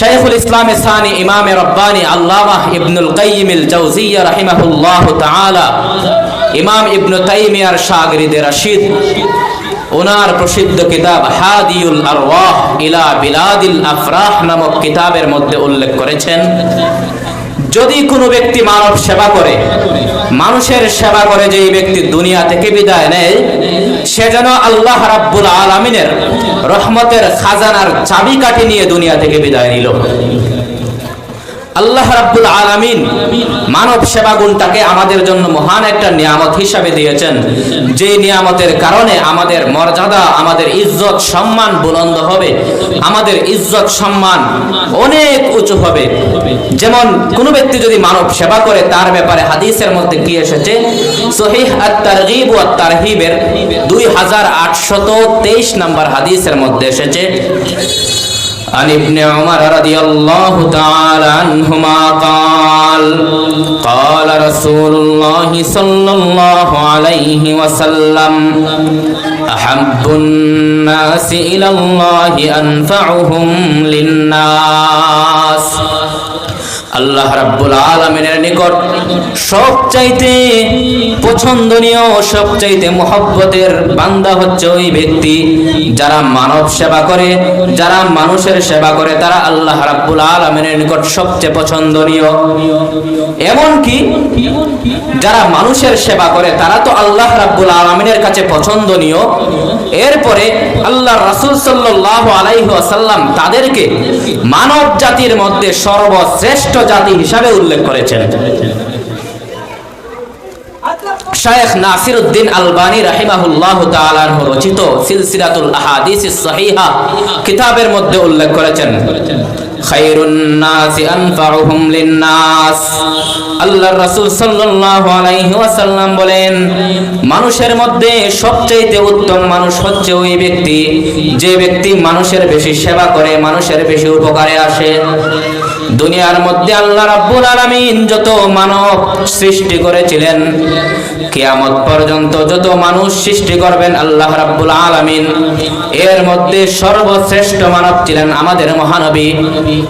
শাইখুল ইসলাম সানি, ইমাম রব্বানি আল্লাহ ইবনুল কাইমিল জাওজিয়া রাহিমাহুল্লাহ তাআলা, ইমাম ইবনু তাইমিয়ার শাগরিদে রাশিদ। ওনার প্রসিদ্ধ কিতাব হাদিউল আরওয়াহ ইলা বিলাদিল আফরাহ নামক কিতাবের মধ্যে উল্লেখ করেছেন। যদি কোনো ব্যক্তি মানব সেবা করে, মানুষের সেবা করে যেই ব্যক্তি দুনিয়া থেকে বিদায় নেয়, সে যেন আল্লাহ রাব্বুল আলমিনের রহমতের খাজানার চাবি কাটি নিয়ে দুনিয়া থেকে বিদায় নিল। আল্লাহ রাব্বুল আলামিন মানব সেবা গুণটাকে আমাদের জন্য মহান একটা নিয়ামত হিসাবে দিয়েছেন। যে নিয়ামতের কারণে আমাদের মর্যাদা, আমাদের ইজ্জত, সম্মান বুলন্দ হবে। আমাদের ইজ্জত, সম্মান অনেক উঁচু হবে। যেমন কোন ব্যক্তি যদি মানব সেবা করে, তার ব্যাপারে হাদিসের মধ্যে কি এসেছে? সহিহ আত-তারগিব ওয়া তারহিবের 2823 নম্বর হাদিসের মধ্যে এসেছে। عن ابن عمر رضي الله تعالى عنهما قال قال رسول الله صلى الله عليه وسلم أحب الناس إلى الله أنفعهم للناس আল্লাহ রাব্বুল আলামিনের নিকট সবচাইতে পছন্দনীয়, সবচাইতে মহব্বতের বান্দা হচ্ছে ওই ব্যক্তি যারা মানব সেবা করে, যারা মানুষের সেবা করে, তারা আল্লাহ রাব্বুল আলামিনের নিকট সবচেয়ে পছন্দনীয়। এমন কি যারা মানুষের সেবা করে, তারা তো আল্লাহ রাব্বুল আলামিনের কাছে পছন্দনীয়। এরপরে আল্লাহ রাসূল সাল্লাল্লাহু আলাইহি ওয়াসাল্লাম তাদেরকে মানব জাতির মধ্যে সর্বশ্রেষ্ঠ জাতি হিসাবে উল্লেখ করেছেন। শায়েখ নাসির উদ্দিন আলবানী রাহিমাহুল্লাহ তাআলার রচিত সিলসিলাতুল আহাদিস সহিহা কিতাবের মধ্যে উল্লেখ করেছেন খায়রুন নাসি আনফাউহুম লিন-নাস। আল্লাহর রাসূল সাল্লাল্লাহু আলাইহি ওয়াসাল্লাম বলেন, মানুষের মধ্যে সবচেয়ে উত্তম মানুষ হচ্ছে ওই ব্যক্তি, যে ব্যক্তি মানুষের বেশি সেবা করে, মানুষের বেশি উপকারে আসে। দুনিয়ার মধ্যে আল্লাহ রাব্বুল আলামিন যত মানব সৃষ্টি করেছিলেন, কিয়ামত পর্যন্ত যত মানুষ সৃষ্টি করবেন আল্লাহ রাব্বুল আলামিন, এর মধ্যে সর্বশ্রেষ্ঠ মানব ছিলেন আমাদের মহানবী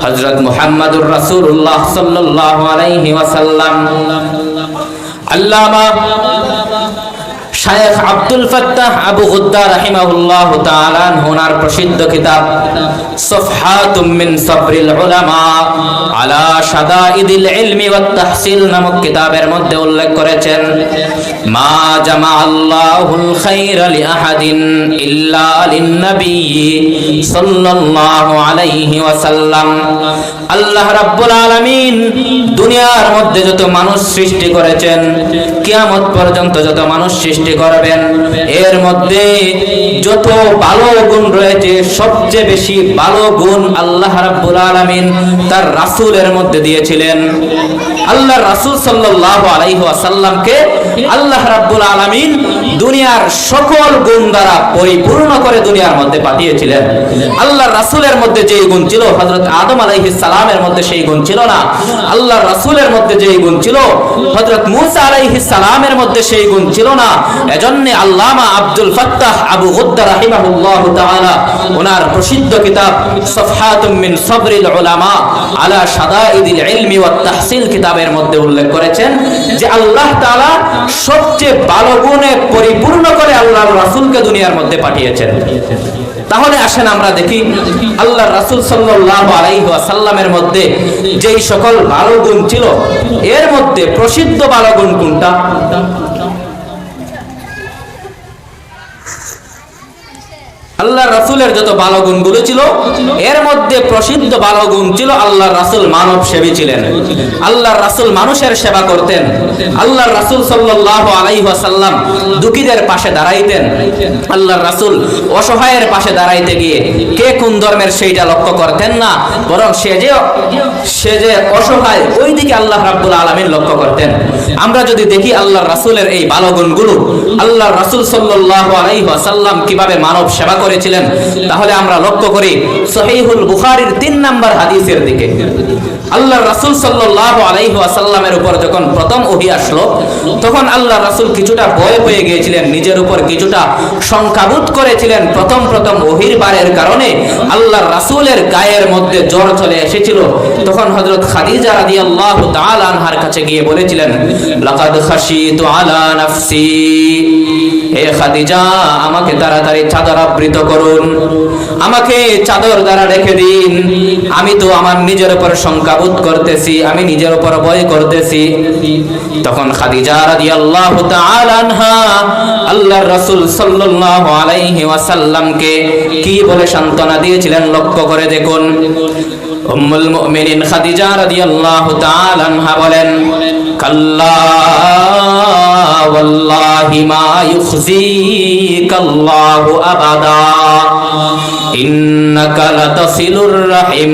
হযরত মুহাম্মদুর রাসূলুল্লাহ সাল্লাল্লাহু আলাইহি ওয়াসাল্লাম। আল্লামা শায়েখ আব্দুল ফাত্তাহ আবু গুদ্দা রাহিমাহুল্লাহ তাআলা ওনার প্রসিদ্ধ কিতাব, সফহাতুম মিন সাবরিল উলামা আলা শাদাইদিল ইলমি ওয়াত তাহসিল নামক কিতাবের মধ্যে উল্লেখ করেছেন, মা জামা আল্লাহুল খায়রা লি আহাদিন ইল্লা লিন নবী সাল্লাল্লাহু আলাইহি ওয়াসাল্লাম। আল্লাহ রাব্বুল আলামিন দুনিয়ার মধ্যে যত মানুষ সৃষ্টি করেছেন, কিয়ামত পর্যন্ত যত মানুষ সৃষ্টি করবেন। এর মধ্যে যত ভালো গুণ রয়েছে, সবচেয়ে বেশি ভালো গুণ আল্লাহ রাব্বুল আলামিন তার রাসূলের মধ্যে দিয়েছিলেন। আল্লাহ রাসূল সাল্লাল্লাহু আলাইহি ওয়াসাল্লামকে আল্লাহ রাব্বুল আলামিন দুনিয়ার সকল গুণ দ্বারা পরিপূর্ণ করে দুনিয়ার মধ্যে পাঠিয়েছিলেন। আল্লাহ রাসূলের মধ্যে যেই গুণ ছিল, হযরত আদম আলাইহিস সালামের মধ্যে সেই গুণ ছিল না। আল্লাহ রাসূলের মধ্যে যেই গুণ ছিল, হযরত মূসা আলাইহিস সালামের মধ্যে সেই গুণ ছিল না। এজন্য আল্লামা আব্দুল ফাত্তাহ আবু গুদ্দা রাহিমাহুল্লাহ তাআলা ওনার প্রসিদ্ধ কিতাব সফহাতুম মিন সাবরিল উলামা আলা শাদাইদিল ইলমি ওয়াত তাহসিল কিতাবের মধ্যে উল্লেখ করেছেন যে আল্লাহ তাআলা সবচেয়ে ভালো গুণে পরিপূর্ণ করে আল্লাহ রাসুলকে দুনিয়ার মধ্যে পাঠিয়েছেন। তাহলে আসেন আমরা দেখি আল্লাহ রাসুল সাল্লাহ আলাইসাল্লামের মধ্যে যেই সকল ভালো গুণ ছিল, এর মধ্যে প্রসিদ্ধ ভালো গুণ কোনটা? আল্লাহ রাসূলের যত ভালো গুণগুলো ছিল, এর মধ্যে প্রসিদ্ধ ভালো গুণ ছিল আল্লাহ রাসূল মানব সেবী ছিলেন। আল্লাহ রাসূল মানুষের সেবা করতেন। আল্লাহ রাসূল সাল্লাল্লাহু আলাইহি ওয়াসাল্লাম দুঃখীদের পাশে দাঁড়াইতেন। আল্লাহ রাসূল অসহায়ের পাশে দাঁড়াইতে গিয়ে কে কোন ধর্মের সেইটা লক্ষ্য করতেন না, বরং সে যে সে যে অসহায় ওই দিকে আল্লাহ রাব্বুল আলামিন লক্ষ্য করতেন। আমরা যদি দেখি আল্লাহ রাসূলের এই ভালো গুণগুলো, আল্লাহ রাসূল সাল্লাল্লাহু আলাইহি ওয়াসাল্লাম কীভাবে মানব সেবা করেছিলেন, তাহলে আমরা লক্ষ্য করি সহিহুল বুখারীর তিন নাম্বার হাদিসের দিকে। আল্লাহ রাসূল সাল্লাল্লাহু আলাইহি ওয়াসাল্লামের উপর যখন প্রথম ওহী আসলো, তখন আল্লাহ রাসূল কিছুটা ভয় পেয়ে গিয়েছিলেন, নিজের উপর কিছুটা শঙ্কাবোধ করেছিলেন। প্রথম প্রথম ওহির বারের কারণে আল্লাহ রাসূলের গায়ের মধ্যে জ্বর চলে এসেছিল। তখন হযরত খাদিজা রাদিয়াল্লাহু তাআলা আনহার কাছে গিয়ে বলেছিলেন, লাকাদ খাশিতু আলা নাফসি। হে খাদিজা, আমাকে তাড়াতাড়ি চাদর আবৃত করুন। আমাকে চাদর দ্বারা রেখে দিন। আমি তো আমার নিজের উপর করতেছি, আমি নিজের উপর ভয় করতেছি। তখন খাদিজা আলাইহি ওয়াসাল্লামকে কি বলে দিয়েছিলেন লক্ষ্য করে দেখুন। উম্মুল মুমিনিন খাদিজা তাআলা বলেন, কাল্লা ইউখজিকাল্লাহু আবাদা ইন্নাকা লাতাসিলুর রাহিম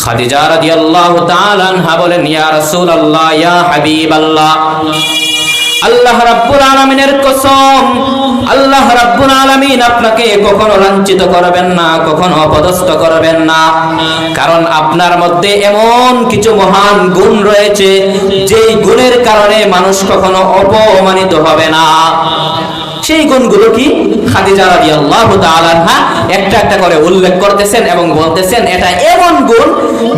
খাদিজা রাদিয়াল্লাহু তাআলা আনহা বলেন ইয়া রাসূলুল্লাহ ইয়া হাবিবাল্লাহ আল্লাহ রাব্বুল আলামিনের কসম আল্লাহ রাব্বুল আলামিন আপনাকে কখনো লাঞ্ছিত করবেন না, কখনো অপদস্থ করবেন না। কারণ আপনার মধ্যে এমন কিছু মহান গুণ রয়েছে, যেই গুণের কারণে মানুষ কখনো অপমানিত হবে না। সেই গুণগুলো কি? খাদিজা রাদিয়াল্লাহু তাআলা আনহা একটা একটা করে উল্লেখ করতেছেন এবং বলতেছেন, এটা এমন গুণ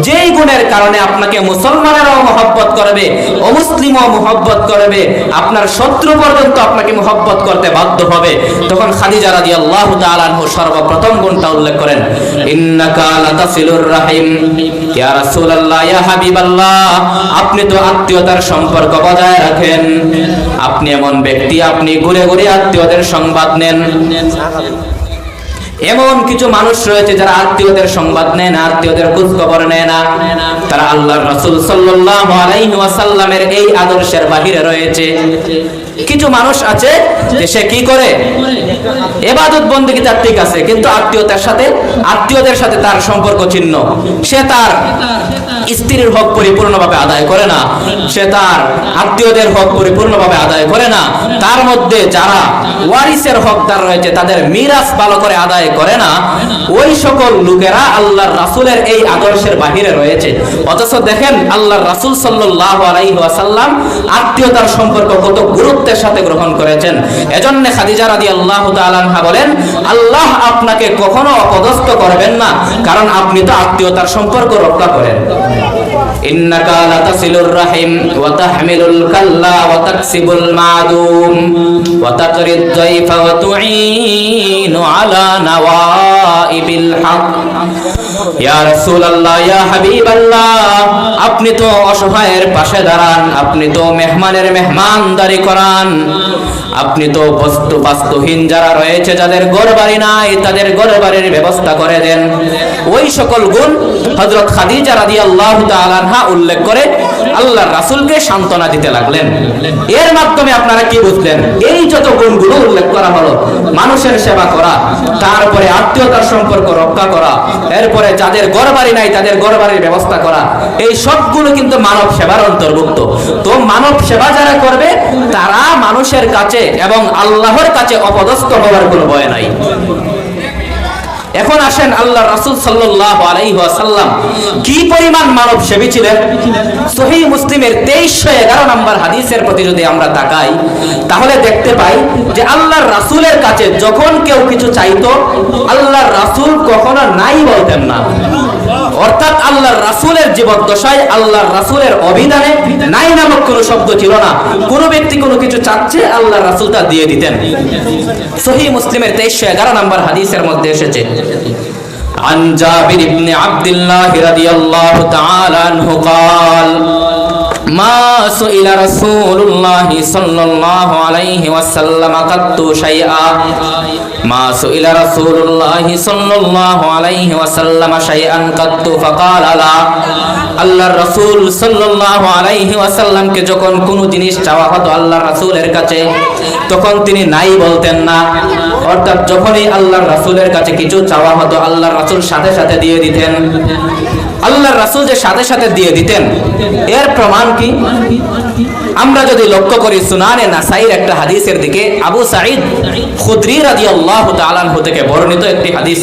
যেই গুণের কারণে আপনাকে মুসলমানেরাও মহব্বত করবে, অমুসলিমও মহব্বত করবে, আপনার শত্রু পর্যন্ত আপনাকে মহব্বত করতে বাধ্য হবে। তখন খাদিজা রাদিয়াল্লাহু তাআলা আনহু সর্বপ্রথম গুণটা উল্লেখ করেন আপনি তো আত্মীয়তার সম্পর্ক বজায় রাখেন। আপনি এমন ব্যক্তি, আপনি ঘুরে ঘুরে আত্মীয়দের সংবাদ নেন। এমন কিছু মানুষ রয়েছে যারা আত্মীয়দের সংবাদ নেয় না, আত্মীয়দের খোঁজ খবর নেয় না। তারা আল্লাহর রাসূল সাল্লাল্লাহু আলাইহি ওয়াসাল্লামের এই আদর্শের বাহিরে রয়েছে। কিছু মানুষ আছে যে সে কি করে? এবাদত বন্দেগী তার ঠিক আছে, কিন্তু আত্মীয়তার সাথে, আত্মীয়দের সাথে তার সম্পর্ক ছিন্ন। সে তার স্ত্রীর হক পরিপূর্ণভাবে আদায় করে না, সে তার আত্মীয়দের হক পরিপূর্ণভাবে আদায় করে না, তার মধ্যে যারা ওয়ারিসের হকদার রয়েছে, তাদের মিরাস ভালো করে আদায় করে না, ওই সকল লোকেরা আল্লাহর রাসূলের এই আদর্শের বাহিরে রয়েছে। অথচ দেখেন, আল্লাহর রাসূল সাল্লাল্লাহু আলাইহি ওয়াসাল্লাম আত্মীয়তার সম্পর্ক কত গুরুত্বের সাথে গ্রহণ করেছেন। এজন্য খাদিজা রাদিয়াল্লাহু তাআলা আনহা বলেন, আল্লাহ আপনাকে কখনো অপদস্থ করবেন না, কারণ আপনি তো আত্মীয়তার সম্পর্ক রক্ষা করেন। إنك لتصل الرحم وتحمل الكلا وتكسب المعدوم وتقري الضيف وتعين على نوائب الحق. আপনি তো অসহায়ের পাশে দাঁড়ান, আপনি তো মেহমানের মেহমানদারি করান। আপনি তো বস্তু বাস্তুহীন যারা রয়েছে, যাদের গড় বাড়ি নাই, তাদের গড় বাড়ির ব্যবস্থা করে দেন। ওই সকল গুণ হজরত খাদিজা রাদি আল্লাহ তালানহা উল্লেখ করে আল্লাহর রাসূলকে সান্ত্বনা দিতে লাগলেন। এর মাধ্যমে আপনারা কি বুঝলেন? এই যত গুণগুলো উল্লেখ করা হলো, মানুষের সেবা করা, তারপরে আত্মীয়তার সম্পর্ক রক্ষা করা, এরপরে যাদের ঘর বাড়ি নাই, তাদের ঘর বাড়ির ব্যবস্থা করা, এই সবগুলো কিন্তু মানব সেবার অন্তর্ভুক্ত। তো মানব সেবা যারা করবে, তারা মানুষের কাছে এবং আল্লাহর কাছে অপদস্থ হওয়ার কোনো ভয় নাই। এখন আসেন আল্লাহ রাসুল সাল্লাম কি পরিমাণ মানব সেবী ছিলেন? সহি মুসলিমের 2311 নম্বর হাদিসের প্রতি যদি আমরা তাকাই, তাহলে দেখতে পাই যে আল্লাহর রাসুলের কাছে যখন কেউ কিছু চাইতো, আল্লাহর রাসুল কখনো নাই বলতেন না। অর্থাৎ আল্লাহর রাসূলের জীবদ্দশায় আল্লাহর রাসূলের অভিধানে নাই নামক কোনো শব্দ ছিল না কোনো ব্যক্তি কোনো কিছু চাচ্ছে আল্লাহর রাসূল তা দিয়ে দিতেন সহিহ মুসলিমের 2311 নম্বর হাদিসের মধ্যে এসেছে عن جابر بن عبد الله رضي الله تعالى عنه قال ما سئل رسول الله صلى الله عليه وسلم قط شيئا মা সুইলা রাসূলুল্লাহ সাল্লাল্লাহু আলাইহি ওয়াসাল্লাম শাইআন কাদ্দু ফাকাল আলা। আল্লাহর রসুল সাল্লাল্লাহু আলাইহি ওয়াসাল্লামকে যখন কোনো জিনিস চাওয়া হতো আল্লাহর রাসূলের কাছে, তখন তিনি নাই বলতেন না। অর্থাৎ যখনই আল্লাহর রাসূলের কাছে কিছু চাওয়া হতো, আল্লাহর রাসূল সাথে সাথে দিয়ে দিতেন। আল্লাহর রাসুল যে সাথে সাথে দিয়ে দিতেন। এর প্রমাণ কি? আমরা যদি লক্ষ্য করি সুনানে নাসাইর একটা হাদিসের দিকে আবু সাঈদ খুদ্রি রাজি আল্লাহ তালান থেকে বর্ণিত একটি হাদিস।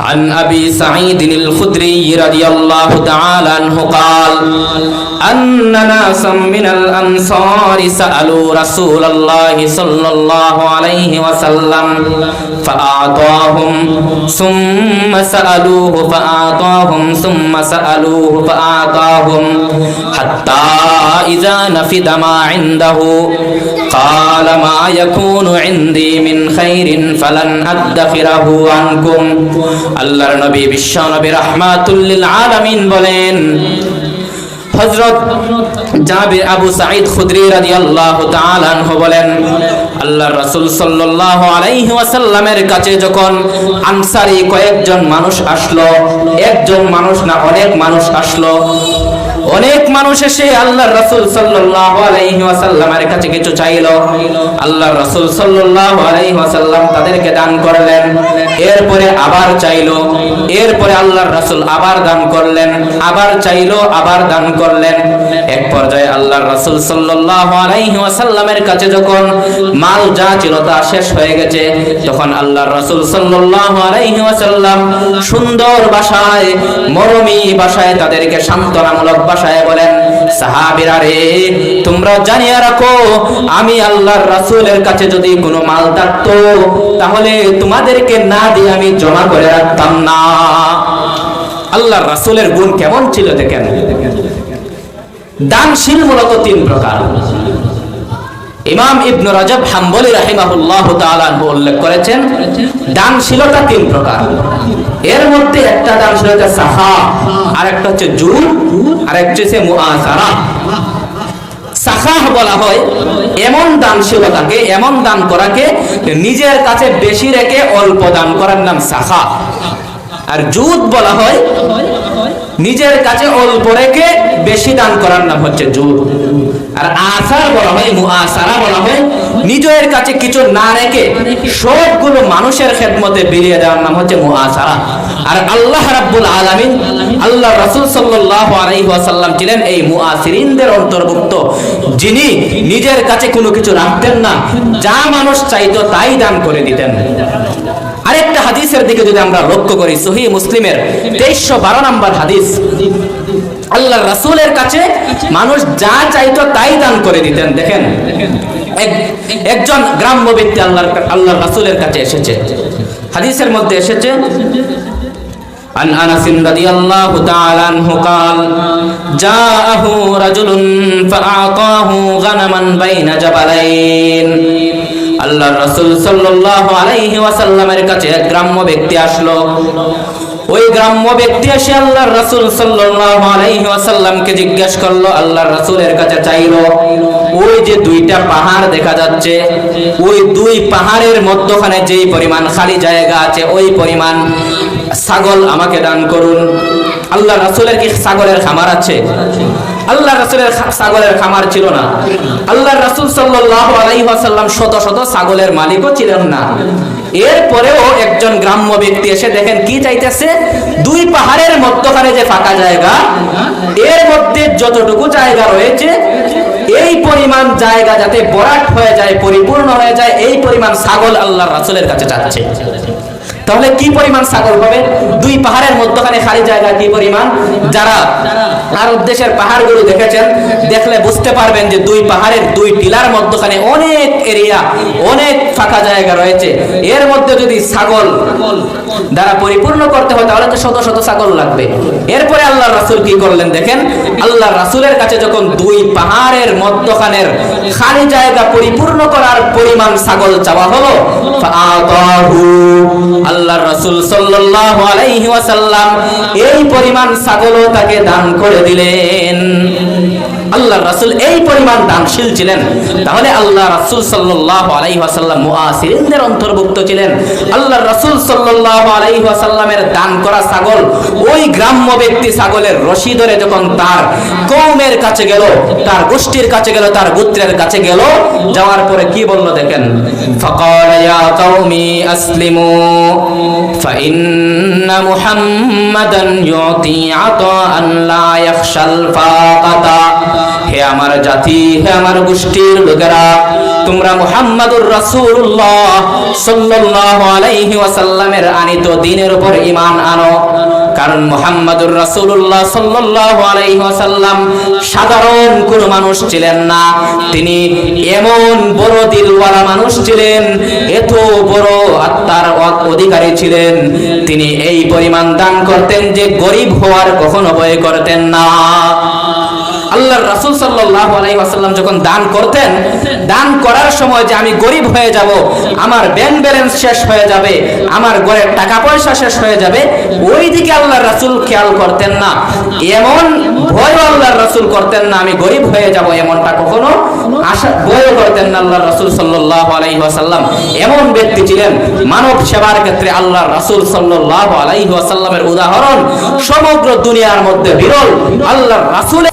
عن أبي سعيد الخدري رضي الله تعالى عنه قال أن ناسا من الأنصار سألوا رسول الله صلى الله عليه وسلم فأعطاهم ثم سألوه فأعطاهم ثم سألوه فأعطاهم حتى إذا نفد ما عنده قال ما يكون عندي من خير فلن أدخره عنكم আল্লাহর নবী বিশ্ব নবী রহমাতুল্লিল আলামিন বলেন, হযরত জাবির আবু সাঈদ খুদরি রাদিয়াল্লাহু তাআলা আনহু বলেন, আল্লাহর রাসূল সাল্লাল্লাহু আলাইহি ওয়াসাল্লামের কাছে যখন আনসারী কয়েকজন মানুষ আসলো, একজন মানুষ না অনেক মানুষ আসলো অনেক মানুষ এসে আল্লাহর রাসূল সাল্লাল্লাহু আলাইহি ওয়াসাল্লামের কাছে কিছু চাইলো। আল্লাহর রাসূল সাল্লাল্লাহু আলাইহি ওয়াসাল্লাম তাদেরকে দান করলেন। এরপরে আবার চাইলো। এরপরে আল্লাহর রাসূল আবার দান করলেন। আবার চাইলো, আবার দান করলেন। এক পর্যায়ে আল্লাহর রাসূল সাল্লাল্লাহু আলাইহি ওয়াসাল্লামের কাছে যখন মাল যা ছিল তা শেষ হয়ে গেছে, তখন আল্লাহর রাসূল সাল্লাল্লাহু আলাইহি ওয়াসাল্লাম সুন্দর ভাষায় মরমী ভাষায় তাদেরকে সান্ত্বনামূলক ভাষায় বলেন, সাহাবিরা রে, তোমরা জানিয়ে রাখো, আমি আল্লাহর রাসূলের কাছে যদি কোনো মাল থাকত, তাহলে তোমাদেরকে না দিয়ে আমি জমা করে রাখতাম না। আল্লাহর রাসূলের গুণ কেমন ছিল দেখেন? দানশীল মূলত তিন প্রকার। ইমাম ইবনু রাজব হাম্বলি রাহিমাহুল্লাহ তাআলা উল্লেখ করেছেন, দানশীলতা তিন প্রকার। এর মধ্যে একটা দানশীলতা সাহা আর একটা হচ্ছে জুর আর একটা হচ্ছে মুআসারা সাখাহ বলা হয় এমন দানশীলতাকে, এমন দান করাকে, নিজের কাছে বেশি রেখে অল্প দান করার নাম সাখা আর জুদ বলা হয় নিজের কাছে অল্প রেখে বেশি দান করার নাম হচ্ছে জুদ। আর আসার বলা হয়, মুআসারা বলা হয়, নিজের কাছে কিছু না রেখে সবগুলো মানুষের খেদমতে বিলিয়ে দেওয়ার নাম হচ্ছে মুআসারা। আর আল্লাহ রাব্বুল আলামিন, আল্লাহ রাসূল সাল্লাল্লাহু আলাইহি ওয়াসাল্লাম ছিলেন এই মুআসিরিনদের অন্তর্ভুক্ত। যিনি নিজের কাছে কোনো কিছু রাখতেন না, যা মানুষ চাইতো তাই দান করে দিতেন। আরেকটা হাদিসের দিকে যদি আমরা লক্ষ্য করি সহি মুসলিমের তেইশশো বারো নম্বর হাদিস আল্লাহ রাসূলের কাছে মানুষ যা চাইতো তাই দান করে দিতেন দেখেন এক- একজন গ্রাম্য ব্যক্তি আল্লাহর আল্লাহ রাসূলের কাছে এসেছে হাদিসের মধ্যে এসেছে عن انس رضي الله تعالى عنه قال جاءه رجل فاعطاه غنما بين جبلين আল্লাহ রাসূল সাল্লাল্লাহু আলাইহি ওয়াসাল্লামের কাছে এক গ্রাম্য ব্যক্তি আসলো ওই গ্রাম্য ব্যক্তি এসে আল্লাহর রাসূল সাল্লাল্লাহু আলাইহি ওয়াসাল্লামকে জিজ্ঞাসা করল, আল্লাহর রাসূলের কাছে চাইলো, ওই যে দুইটা পাহাড় দেখা যাচ্ছে, ওই দুই পাহাড়ের মধ্যখানে যেই পরিমাণ খালি জায়গা আছে, ওই পরিমাণ ছাগল আমাকে দান করুন। আল্লাহ রাসূলের কি ছাগলের খামার আছে? আল্লাহ রাসূলের ছাগলের খামার ছিল না। আল্লাহ রাসূল ওয়াসাল্লাম শত শত ছাগলের মালিকও ছিলেন না। এরপরেও একজন গ্রাম্য ব্যক্তি এসে দেখেন, কি চাইতেছে? দুই পাহাড়ের মধ্যখানে যে ফাঁকা জায়গা, এর মধ্যে যতটুকু জায়গা রয়েছে, এই পরিমাণ জায়গা যাতে বরাট হয়ে যায়, পরিপূর্ণ হয়ে যায়, এই পরিমাণ ছাগল আল্লাহ রাসূলের কাছে চাচ্ছে। তাহলে কি পরিমাণ ছাগল হবে দুই পাহাড়ের মধ্যখানে খালি জায়গা কি পরিমাণ? যারা আরব দেশের পাহাড়গুলো দেখেছেন, দেখলে বুঝতে পারবেন যে দুই পাহাড়ের দুই টিলার মধ্যখানে অনেক এরিয়া, অনেক ফাঁকা জায়গা রয়েছে। এর মধ্যে যদি ছাগল দ্বারা পরিপূর্ণ করতে হয়, তাহলে তো শত শত ছাগল লাগবে। এরপরে আল্লাহ রাসুল কি করলেন দেখেন? আল্লাহ রাসূলের কাছে যখন দুই পাহাড়ের মধ্যখানের খালি জায়গা পরিপূর্ণ করার পরিমাণ ছাগল চাওয়া হলো আল্লাহর রাসূল সাল্লাল্লাহু আলাইহি ওয়াসাল্লাম এই পরিমাণ ছাগলও তাকে দান করে দিলেন। আল্লাহর রাসূল এই পরিমাণ দানশীল ছিলেন তাহলে আল্লাহ রাসূল সাল্লাল্লাহু আলাইহি ওয়াসাল্লাম মুআসিরিনদের অন্তর্ভুক্ত ছিলেন আল্লাহর রাসূল সাল্লাল্লাহু আলাইহি ওয়াসাল্লামের দান করা ছাগল ওই গ্রাম্য ব্যক্তি ছাগলের রশি ধরে যখন তার কওমের কাছে গেল তার গোষ্ঠীর কাছে গেল তার গোত্রের কাছে গেল যাওয়ার পরে কি বলল দেখেন فقال يا قوم أسلموا فإن محمدا يعطي عطاء لا يخشى الفاقة হে আমার জাতি, হে আমার গোষ্ঠীর লোকেরা, তোমরা মুহাম্মাদুর রাসূলুল্লাহ সাল্লাল্লাহু আলাইহি ওয়াসাল্লামের আনিত দ্বীনের উপর ঈমান আনো। কারণ মুহাম্মাদুর রাসূলুল্লাহ সাল্লাল্লাহু আলাইহি ওয়াসাল্লাম সাধারণ কোন মানুষ ছিলেন না। তিনি এমন বড় দিলওয়ালা মানুষ ছিলেন, এত বড় আত্মার অধিকারী ছিলেন। তিনি এই পরিমাণ দান করতেন যে গরিব হওয়ার কখনো ভয় করতেন না। আল্লাহর রাসূল সাল্লাল্লাহু আলাইহি ওয়াসাল্লাম যখন দান করতেন, দান করার সময় যে আমি গরিব হয়ে যাব, আমার ব্যাংক ব্যালেন্স শেষ হয়ে যাবে, আমার ঘরের টাকা পয়সা শেষ হয়ে যাবে ওই দিকে আল্লাহর রাসূল খেয়াল করতেন না। এমন ভয় আল্লাহর রাসূল করতেন না, আমি গরিব হয়ে যাব এমনটা কখনো আশা ভয় করতেন না আল্লাহর রাসূল সাল্লাল্লাহু আলাইহি ওয়াসাল্লাম। এমন ব্যক্তি ছিলেন মানব সেবার ক্ষেত্রে আল্লাহর রাসূল সাল্লাল্লাহু আলাইহি ওয়াসাল্লামের উদাহরণ, সমগ্র দুনিয়ার মধ্যে বিরল, আল্লাহর রাসূল